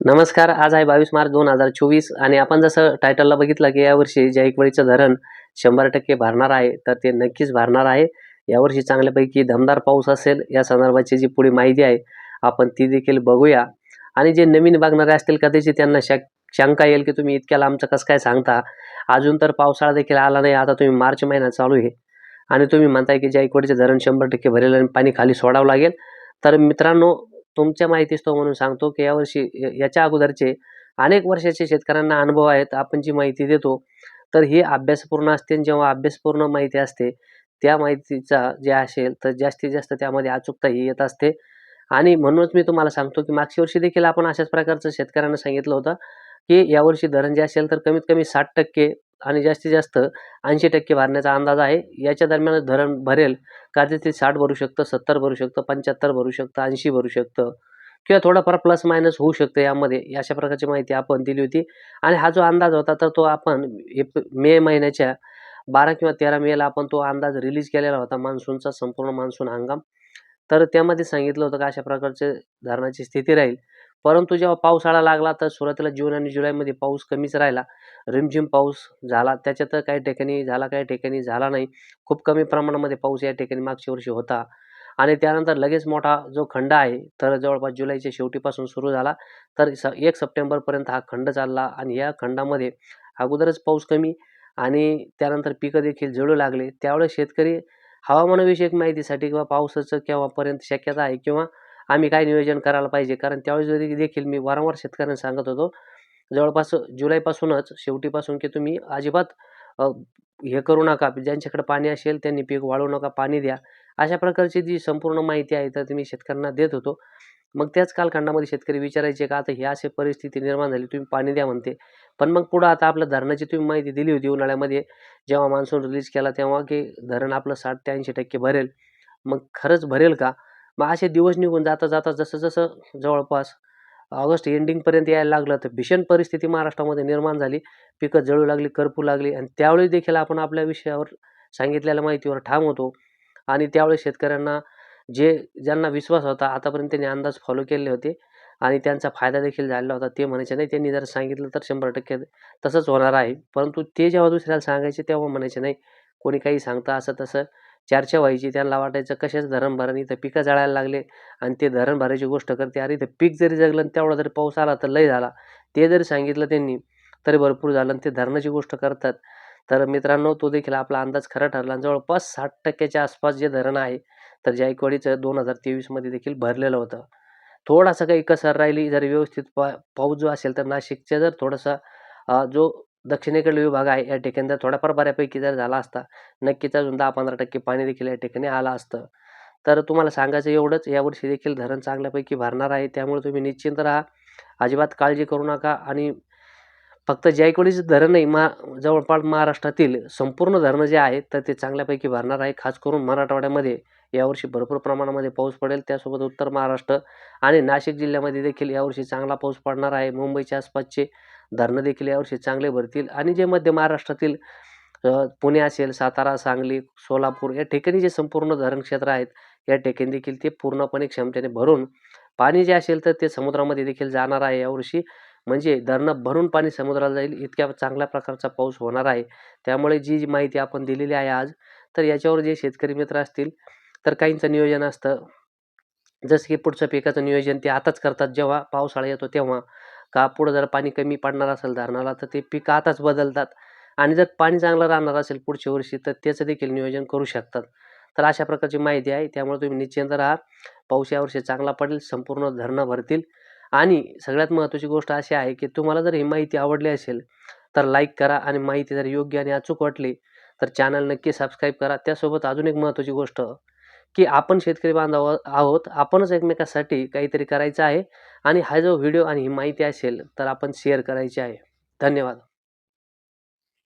नमस्कार आज आहे बावीस मार्च दोन हजार चोवीस आणि आपण जसं टायटलला बघितलं की यावर्षी जायकवाडीचं धरण शंभर टक्के भरणार आहे तर ते नक्कीच भरणार आहे. यावर्षी चांगल्यापैकी दमदार पाऊस असेल या संदर्भाची जी पुढे माहिती आहे आपण ती देखील बघूया. आणि जे नवीन बघणारे असतील कदाचित त्यांना शक शंका येईल की तुम्ही इतक्या लांबचं कसं काय सांगता? अजून तर पावसाळा देखील आला नाही आता तुम्ही मार्च महिना चालू आहे. आणि तुम्ही म्हणताय की जायकवाडीचं धरण शंभर टक्के भरेल आणि पाणी खाली सोडावं लागेल. तर मित्रांनो तुमच्या माहितीस्तव म्हणून सांगतो की यावर्षी याच्या अगोदरचे अनेक वर्षाचे शेतकऱ्यांना अनुभव आहेत आपण जी माहिती देतो तर ही अभ्यासपूर्ण असते आणि जेव्हा अभ्यासपूर्ण माहिती असते त्या माहितीचा जे असेल तर जास्तीत जास्त त्यामध्ये अचूकता ही येत असते. आणि म्हणूनच मी तुम्हाला सांगतो की मागच्या वर्षी देखील आपण अशाच प्रकारचं शेतकऱ्यांना सांगितलं होतं की यावर्षी धरण जे असेल तर कमीत कमी साठ टक्के आणि जास्तीत जास्त ऐंशी टक्के भरण्याचा अंदाज आहे. याच्या दरम्यान धरण भरेल का ते ते साठ भरू शकतं सत्तर भरू शकतं पंच्याहत्तर भरू शकतं ऐंशी भरू शकतं किंवा थोडाफार प्लस मायनस होऊ शकतं यामध्ये. अशा प्रकारची माहिती आपण दिली होती. आणि हा जो अंदाज होता तर तो आपण एप मे महिन्याच्या बारा किंवा तेरा मेला आपण तो अंदाज रिलीज केलेला होता. मान्सूनचा संपूर्ण मान्सून हंगाम. तर त्यामध्ये सांगितलं होतं का अशा प्रकारचे धरणाची स्थिती राहील. परंतु जेव्हा पावसाळा लागला तर सुरुवातीला जून आणि जुलैमध्ये पाऊस कमीच राहिला. रिमझिम पाऊस झाला. त्याच्यात काही ठिकाणी झाला काही ठिकाणी झाला नाही. खूप कमी प्रमाणामध्ये पाऊस या ठिकाणी मागच्या वर्षी होता. आणि त्यानंतर लगेच मोठा जो खंड आहे तर जवळपास जुलैच्या शेवटीपासून सुरू झाला. तर स एक सप्टेंबरपर्यंत हा खंड चालला आणि या खंडामध्ये अगोदरच पाऊस कमी आणि त्यानंतर पिकं देखील जळू लागले. त्यावेळेस शेतकरी हवामानविषयक माहितीसाठी किंवा पावसाचं केव्हापर्यंत शक्यता आहे किंवा आम्ही काय नियोजन करायला पाहिजे? कारण त्यावेळेस देखील मी वारंवार शेतकऱ्यांना सांगत होतो जवळपास जुलैपासूनच शेवटीपासून की तुम्ही अजिबात हे करू नका. ज्यांच्याकडे पाणी असेल त्यांनी पीक वाळू नका पाणी द्या. अशा प्रकारची जी संपूर्ण माहिती आहे तर तुम्ही मी शेतकऱ्यांना देत होतो. मग त्याच कालखंडामध्ये शेतकरी विचारायचे का आता ही अशी परिस्थिती निर्माण झाली तुम्ही पाणी द्या म्हणते. पण मग पुढं आता आपल्या धरणाची तुम्ही माहिती दिली होती उन्हाळ्यामध्ये. जेव्हा मान्सून रिलीज केला तेव्हा की धरण आपलं साठ ते ऐंशी टक्के भरेल. मग खरंच भरेल का? मग असे दिवस निघून जाता जाता जसं जसं जवळपास ऑगस्ट एंडिंगपर्यंत यायला लागलं तर भीषण परिस्थिती महाराष्ट्रामध्ये निर्माण झाली. पिकं जळू लागली करपू लागली आणि त्यावेळी देखील आपण आपल्या विषयावर सांगितलेल्या माहितीवर ठाम होतो. आणि त्यावेळी शेतकऱ्यांना जे ज्यांना विश्वास होता आतापर्यंत त्यांनी अंदाज फॉलो केले होते आणि त्यांचा फायदा देखील झालेला होता ते म्हणायचे नाही त्यांनी जर सांगितलं तर शंभर टक्के तसंच होणार आहे. परंतु ते जेव्हा दुसऱ्याला सांगायचे तेव्हा म्हणायचे नाही कोणी काही सांगता असं तसं चर्चा व्हायची त्यांना वाटायचं कशाच धरण भरण इथं पिकं जाळायला लागले आणि ते धरण भरायची गोष्ट करते. अरे इथं पीक जरी जगलं आणि तेवढा जरी पाऊस आला तर लय झाला. ते जरी सांगितलं त्यांनी तरी भरपूर झालं आणि ते धरणाची गोष्ट करतात. तर मित्रांनो तो देखील आपला अंदाज खरा ठरला आणि जवळपास साठ टक्क्याच्या आसपास जे धरण आहे तर जायकवाडीचं दोन हजार तेवीसमध्ये देखील भरलेलं होतं. थोडासा काही कसर राहिली जर व्यवस्थित पा पाऊस जो असेल तर नाशिकच्या जर थोडासा जो दक्षिणेकडील विभाग आहे. या ठिकाणी जर थोडाफार बऱ्यापैकी जर झाला असता नक्कीच अजून दहा पंधरा टक्के पाणी देखील या ठिकाणी आलं असतं. तर तुम्हाला सांगायचं एवढंच यावर्षी देखील धरण चांगल्यापैकी भरणार आहे. त्यामुळे तुम्ही निश्चिंत राहा. अजिबात काळजी करू नका आणि फक्त जायकवाडीचं धरण नाही मा जवळपास महाराष्ट्रातील संपूर्ण धरणं जे आहेत तर ते चांगल्यापैकी भरणार आहे. खास करून मराठवाड्यामध्ये यावर्षी भरपूर प्रमाणामध्ये पाऊस पडेल. त्यासोबत उत्तर महाराष्ट्र आणि नाशिक जिल्ह्यामध्ये देखील यावर्षी चांगला पाऊस पडणार आहे. मुंबईच्या आसपासचे धरणं देखील यावर्षी चांगले भरतील. आणि जे मध्य महाराष्ट्रातील पुणे असेल सातारा सांगली सोलापूर या ठिकाणी जे संपूर्ण धरण क्षेत्र आहेत या ठिकाणी देखील ते पूर्णपणे क्षमतेने भरून पाणी जे असेल तर ते समुद्रामध्ये देखील जाणार आहे यावर्षी म्हणजे धरणं भरून पाणी समुद्राला जाईल इतक्या चांगल्या प्रकारचा पाऊस होणार आहे. त्यामुळे जी जी माहिती आपण दिलेली आहे आज तर याच्यावर जे शेतकरी मित्र असतील तर काहींचं नियोजन असतं. जसं की पुढचं पिकाचं नियोजन ते आताच करतात जेव्हा पावसाळा येतो तेव्हा. का पुढं जर पाणी कमी पडणार असेल धरणाला तर ते पिकं आताच बदलतात. आणि जर पाणी चांगलं राहणार असेल पुढच्या वर्षी तर त्याचं देखील नियोजन करू शकतात. तर अशा प्रकारची माहिती आहे. त्यामुळे तुम्ही निश्चिंत राहा. पाऊस यावर्षी चांगला पडेल संपूर्ण धरणं भरतील. आणि सगळ्यात महत्त्वाची गोष्ट अशी आहे की तुम्हाला जर ही माहिती आवडली असेल तर लाईक करा आणि माहिती जर योग्य आणि अचूक वाटली तर चॅनल नक्की सबस्क्राईब करा. त्यासोबत अजून एक महत्त्वाची गोष्ट की आपण शेतकरी बांधव आहोत आपणच एकमेकांसाठी काहीतरी करायचं आहे आणि हा जो व्हिडिओ आणि ही माहिती असेल तर आपण शेअर करायची आहे. धन्यवाद.